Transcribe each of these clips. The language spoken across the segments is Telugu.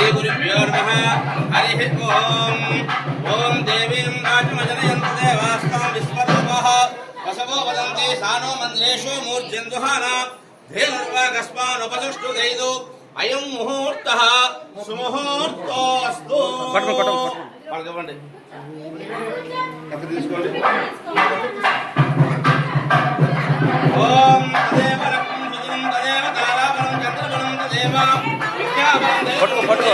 श्रीगुरुभ्यो नमः हरिः ओम् ॐ देवीं राजमजनयन्त देवास्तां विश्वरूपः वसवो वदन्ति सानो मन्दिरेषु मूर्ध्यन्दुहाना धेनुर्वागस्मानुपसुष्टु धैदु అయం ముహూర్త సుముహూర్తోస్తు పట్టుకో, పట్టుకో, వాళ్ళకి ఇవ్వండి ఎక్కడ తీసుకోండి పట్టుకో పట్టుకో.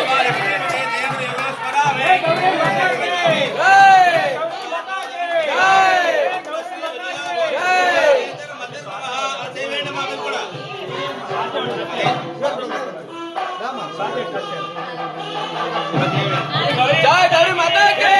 జై గౌరీ మాతా కే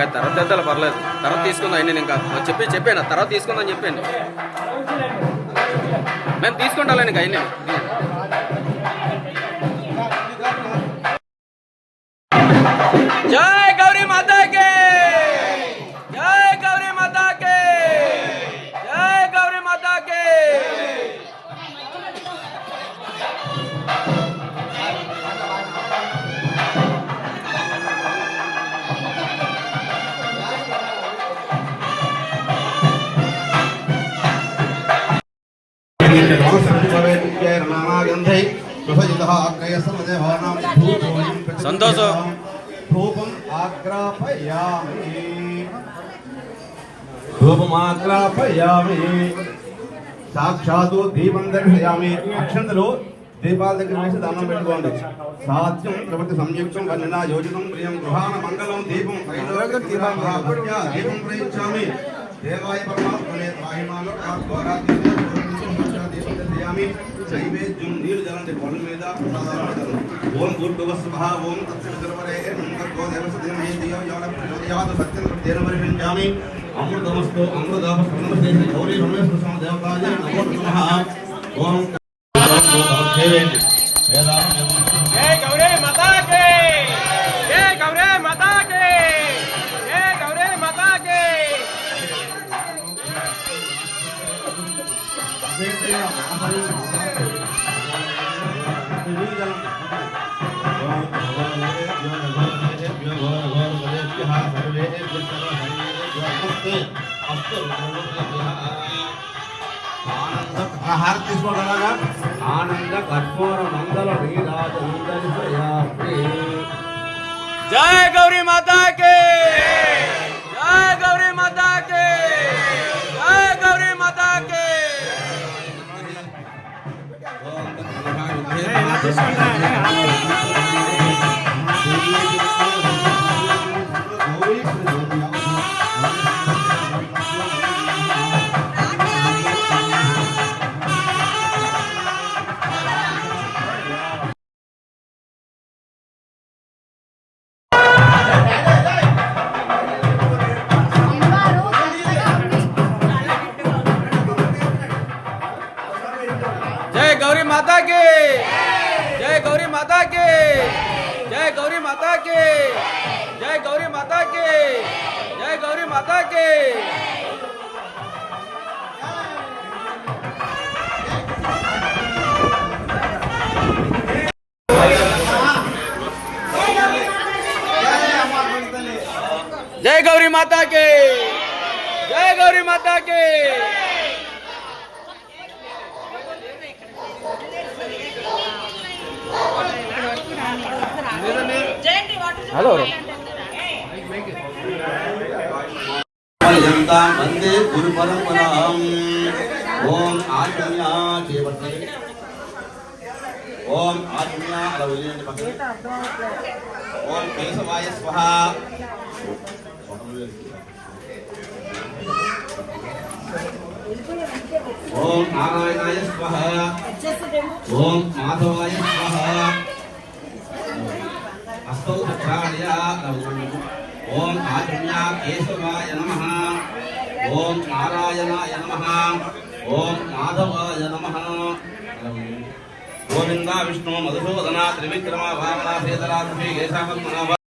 ఇంకా తర్వాత తెద్దాలి పర్లేదు. తర్వాత తీసుకుందాం నేను ఇంకా. చెప్పి చెప్పాను తర్వాత తీసుకుందాం చెప్పాను. మేము తీసుకుంటాను ఇంకా అన్ని సంతోషం. ధూపం ఆగ్రాపయామి ధూపం ఆగ్రాపయామి సాక్షాత్తు దీపం దర్శయామి అక్షంతలు దీపాల దగ్గర వేసి దండం పెట్టుకోండి. సాధ్యం ప్రవృత్తి సంయుక్తం వన్నెల యోజనం ప్రియం గృహాన మంగళం దీపం దీపం ప్రయించామి దేవాయ పరమాత్మనే త్రాహిమాలో చింతయామి శైవే జుం నీరు జలంతి పొల మీద ఓం భూర్భువ స్వహ ఓం తత్సర్వరే మంగళో దేవస అమృతమస్తు అమృతాప ఆహారం తీసుకోవడలాగా ఆనంద కర్పూర నందల నీరాజు నందలి జయ గౌరీ మాతాకి! माता के। जय गौरी माता के। जय गौरी माता के। जय गौरी माता के। जय गौरी माता के। హలో. వందే గురు పరంపరాం ఓం ఆచమ్య చేయబడుతుంది ఓం ఆచమ్య అలా వదిలేయండి పక్కన ఓం కేశవాయ స్వహ. ఓం నారాయణాయ స్వహ. ఓం మాధవాయ స్వహ. హస్తౌ ప్రక్షాళయ ఓం ఆచమ్య కేశవాయ నమ. ఓం నారాయణాయ నమ. ఓం మాధవాయ నమ. గోవింద విష్ణు మధుసూదన త్రివిక్రమ వామన శ్రీధరాధి కేశాపద్మనాభ.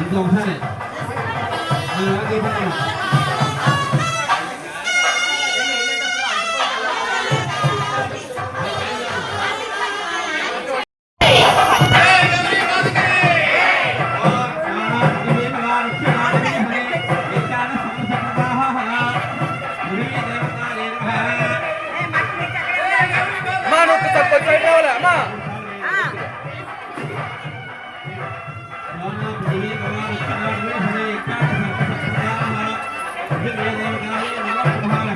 इतना उठा है। Bye.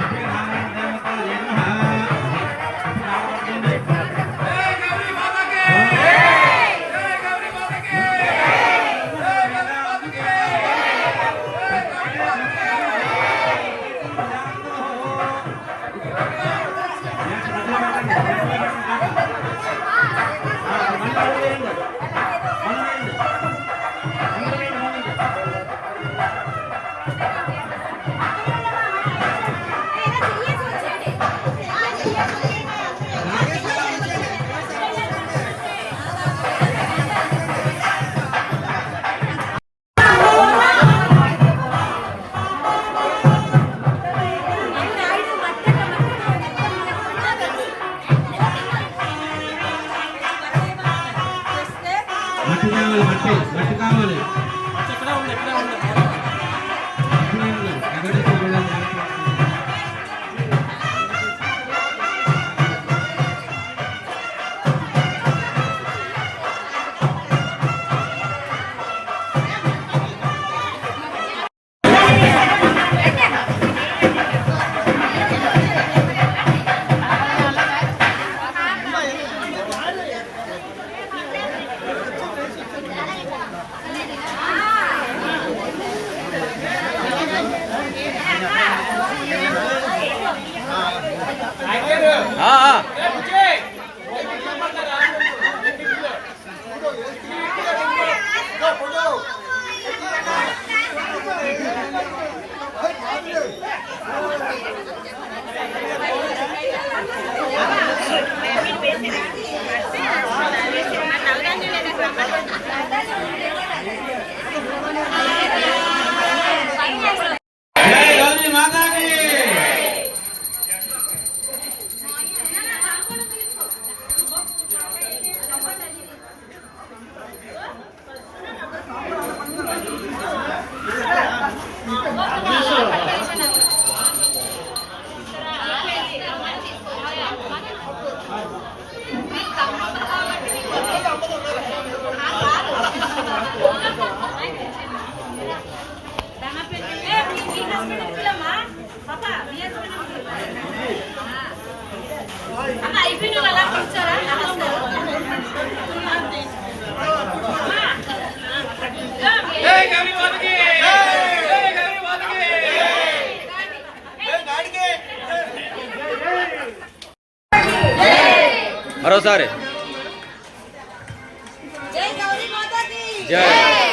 మరోసారి. జై గౌరీ మాతాకి! జై.